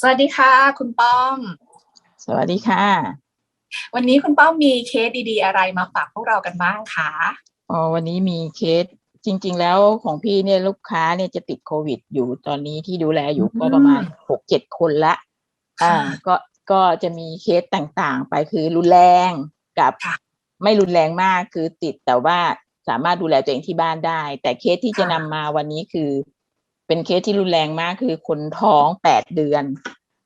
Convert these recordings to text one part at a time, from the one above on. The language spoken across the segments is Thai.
สวัสดีค่ะ คุณป้อม สวัสดีค่ะ วันนี้คุณป้อมมีเคสดีๆ อะไรมาฝากพวกเรากันบ้างคะอ๋อวันนี้มีเคสจริง ๆ แล้วของพี่เนี่ยลูกค้าเนี่ยจะติดโควิด อยู่ตอนนี้ที่ดูแลอยู่ก็ประมาณหกเจ็ดคนละ อ่า ก็ก็จะมีเคสต่างๆ ไปคือรุนแรงกับไม่รุนแรงมากคือติดแต่ว่าสามารถดูแลตัวเองที่บ้านได้ แต่เคสที่จะนำมาวันนี้คือ เป็นเคสที่รุนแรงมากคือคนท้องแปดเดือน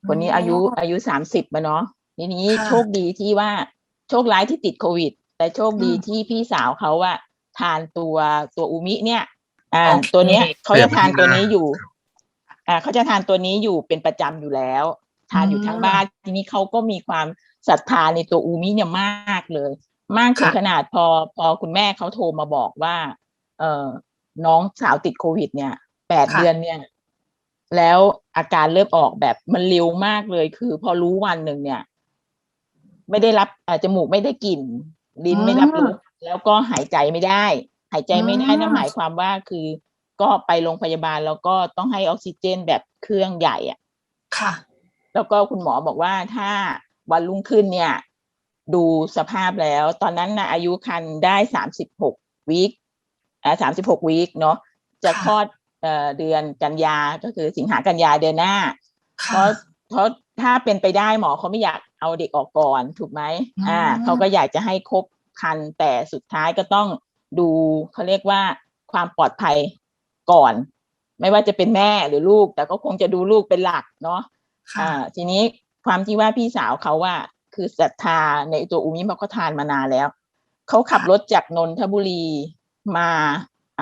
คนนี้อายุอายุสามสิบมาเนาะทีนี้โชคดีที่ว่าโชคร้ายที่ติดโควิด แต่โชคดีที่พี่สาวเขาอะทานตัวตัวอูมิเนี่ย อ่า ตัวเนี้ยเขาจะทานตัวนี้อยู่ อ่าเขาจะทานตัวนี้อยู่เป็นประจำอยู่แล้ว ทานอยู่ทั้งบ้านทีนี้เขาก็มีความศรัทธาในตัวอูมิเนี่ยมากเลย มากถึงขนาดพอพอคุณแม่เขาโทรมาบอกว่า เออน้องสาวติดโควิด เนี่ย แปดเดือนเนี่ย แล้วอาการเริ่มออกแบบมันเร็วมากเลย คือพอรู้วันหนึ่งเนี่ย ไม่ได้รับอ่าจมูกไม่ได้กลิ่นลิ้นไม่รับรสแล้วก็หายใจไม่ได้ หายใจไม่ได้นั่นหมายความว่าคือ ก็ไปโรงพยาบาลแล้วก็ต้องให้ออกซิเจนแบบเครื่องใหญ่อะค่ะ แล้วก็คุณหมอบอกว่าถ้าวันรุ่งขึ้นเนี่ย ดูสภาพแล้ว ตอนนั้นนะอายุคันได้สามสิบหกวีคอ่าสามสิบหกวีคเนาะจะค่ะคลอด เอ่อเดือนกันยาก็คือสิงหากันยาเดือนหน้า เพค่ะราะเพราะถ้าเป็นไปได้หมอเขาไม่อยากเอาเด็กออกก่อนถูกไหมอืมอ่าเขาก็อยากจะให้ครบคันแต่สุดท้ายก็ต้องดูเขาเรียกว่าความปลอดภัยก่อน ไม่ว่าจะเป็นแม่หรือลูก แต่ก็คงจะดูลูกเป็นหลักเนาะค่ะอ่า ทีนี้ความที่ว่าพี่สาวเขาว่าคือศรัทธาในตัวอูมิเพราะเขาทานมานานแล้ว เขาขับรถจากนนทบุรีมา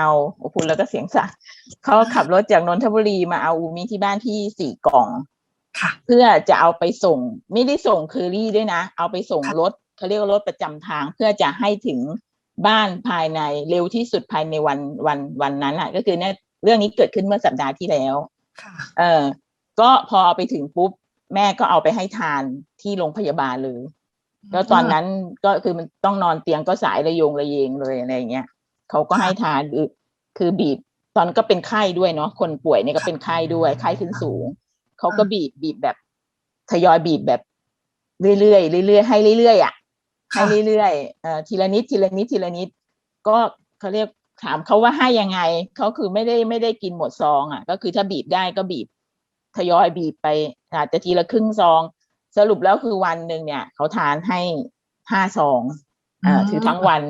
เอาโอ้คุณแล้วก็เสียงสั่นเขาขับรถจากนนทบุรีมาเอาอูมิที่บ้านพี่สี่กล่องค่ะเพื่อจะเอาไปส่ง ไม่ได้ส่งเคอรี่ด้วยนะ เอาไปส่งค่ะรถเขาเรียกว่ารถประจำทางเพื่อจะให้ถึงบ้านภายในเร็วที่สุดภายในวันวันวันนั้นอะ ก็คือเนี่ยเรื่องนี้เกิดขึ้นเมื่อสัปดาห์ที่แล้วค่ะเออ ก็พอเอาไปถึงปุ๊บ แม่ก็เอาไปให้ทานที่โรงพยาบาลเลยแล้วตอนนั้นก็คือมันต้องนอนเตียงก็สายระโยงระเยงเลยอะไรอย่างเงี้ย เขาก็ให้ทานคือคือบีบตอนนนก็เป็นไข้ด้วยเนาะคนป่วยเนี่ยก็เป็นไข้ด้วยไข้ขึ้นสูง เขาก็บีบบีบแบบทยอยบีบแบบเรื่อยๆเรื่อยๆให้เรื่อยๆอะให้เรื่อยๆเอ่อทีละนิดทีละนิดทีละนิด ก็เขาเรียกถามเขาว่าให้ยังไงเขาคือไม่ได้ไม่ได้กินหมดซองอะ ก็คือถ้าบีบได้ก็บีบทยอยบีบไปอาจจะทีละครึ่งซอง สรุปแล้วคือวันหนึ่งเนี่ย เขาทานให้ห้าซองเอ่ออืมถือทั้งวัน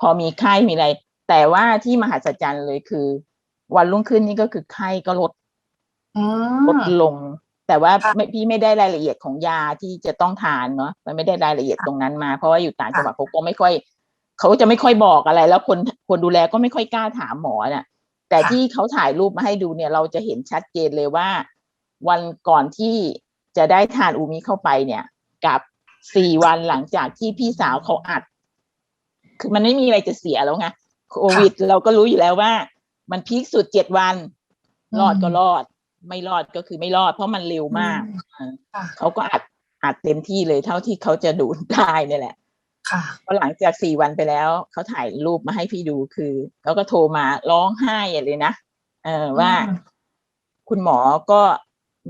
พอมีไข้มีอะไร แต่ว่าที่มหัศจรรย์เลยคือ วันรุ่งขึ้นนี่ก็คือไข้ก็ลดอืลดมลง แต่ว่าค่ะไม่พี่ไม่ได้รายละเอียดของยาที่จะต้องทานเนาะมันไม่ได้รายละเอียดตรงนั้นมา เพราะว่าอยู่ต่างจังหวัดเขาก็ไม่ค่อยเขาจะไม่ค่อยบอกอะไร แล้วคนคนดูแลก็ไม่ค่อยกล้าถามหมอน่ะ แต่ที่เขาถ่ายรูปมาให้ดูเนี่ย เราจะเห็นชัดเจนเลยว่า วันก่อนที่จะได้ทานอูมิเข้าไปเนี่ย กับสี่วันหลังจากที่พี่สาวเขาอัด คือมันไม่มีอะไรจะเสียแล้วไงโควิด เราก็รู้อยู่แล้วว่า มันพีคสุดเจ็ดวัน รอดก็รอด ไม่รอดก็คือไม่รอด เพราะมันเร็วมากอืมอ่าค่ะเขาก็อัดอัดเต็มที่เลยเท่าที่เขาจะดูดได้เนี่ยแหละค่ะพอหลังจากสี่วันไปแล้ว เขาถ่ายรูปมาให้พี่ดูคือเขาก็โทรมาร้องไห้ใหญ่เลยนะเออว่าอืมคุณหมอก็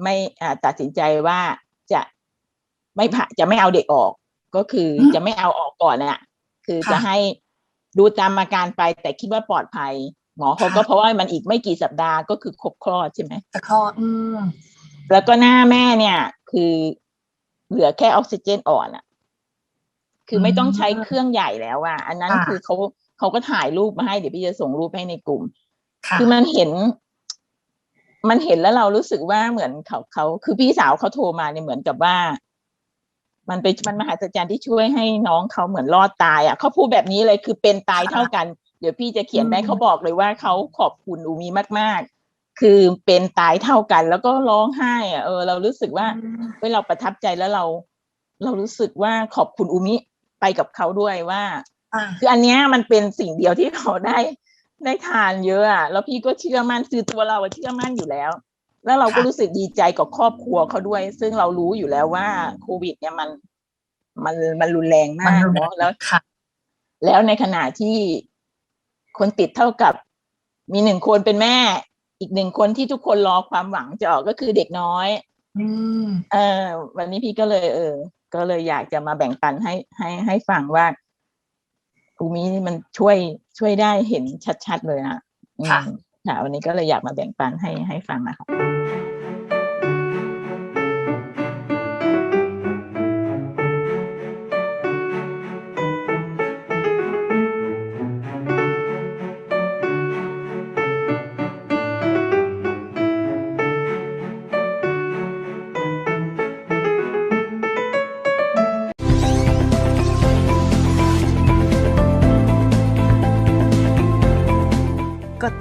ไม่อ่าตัดสินใจว่าจะไม่ผ่าจะไม่เอาเด็กออก ก็คืออมจะไม่เอาออกก่อนน่ะ คือค่ะจะให้ดูตามอาการไปแต่คิดว่าปลอดภัย หมอเขาก็ค่ะเพราะว่ามันอีกไม่กี่สัปดาห์ก็คือครบคลอดใช่ไหมตะคลอดอืมแล้วก็หน้าแม่เนี่ย คือเหลือแค่ออกซิเจนอ่อนอะคือไม่ต้องใช้เครื่องใหญ่แล้วอะอันนั้นค่ะคือเขาเขาก็ถ่ายรูปมาให้เดี๋ยวพี่จะส่งรูปให้ในกลุ่มค่ะคือมันเห็น มันเห็นแล้วเรารู้สึกว่าเหมือนเขาเขาคือพี่สาวเขาโทรมาเนี่ยเหมือนกับว่า มันเป็นมันมหัศจรรย์ที่ช่วยให้น้องเขาเหมือนรอดตายอะเขาพูดแบบนี้เลยคือเป็นตายเท่ากัน เดี๋ยวพี่จะเขียนไปอืมเขาบอกเลยว่าเขาขอบคุณอูมีมาก ๆ คือเป็นตายเท่ากัน แล้วก็ร้องไห้อะเออเรารู้สึกว่าอืมเฮ้ยเราประทับใจแล้วเรา เรารู้สึกว่าขอบคุณอูมิไปกับเขาด้วยว่าอ่าคืออันเนี้ยมันเป็นสิ่งเดียวที่เขาได้ได้ทานเยอะอะแล้วพี่ก็เชื่อมั่นคือตัวเราอะเชื่อมั่นอยู่แล้ว แล้วเราก็ค่ะรู้สึกดีใจกับครอบครัวเขาด้วย ซึ่งเรารู้อยู่แล้วว่าโควิด เนี่ยมัน มันมันรุนแรงมัมากรุนแรงเนาะแล้วค่ะแล้วในขณะที่คนติดเท่ากับ มีหนึ่งคนเป็นแม่ อีกหนึ่งคนที่ทุกคนรอความหวังจะออกก็คือเด็กน้อยอืมเออ วันนี้พี่ก็เลยเออ ก็เลยอยากจะมาแบ่งปันให้ให้ให้ฟังว่าภูมินี่มันช่วยช่วยได้เห็นชัด ๆ เลยอะอืมค่ะ ค่ะวันนี้ก็เลยอยากมาแบ่งปันให้ให้ฟังนะคะ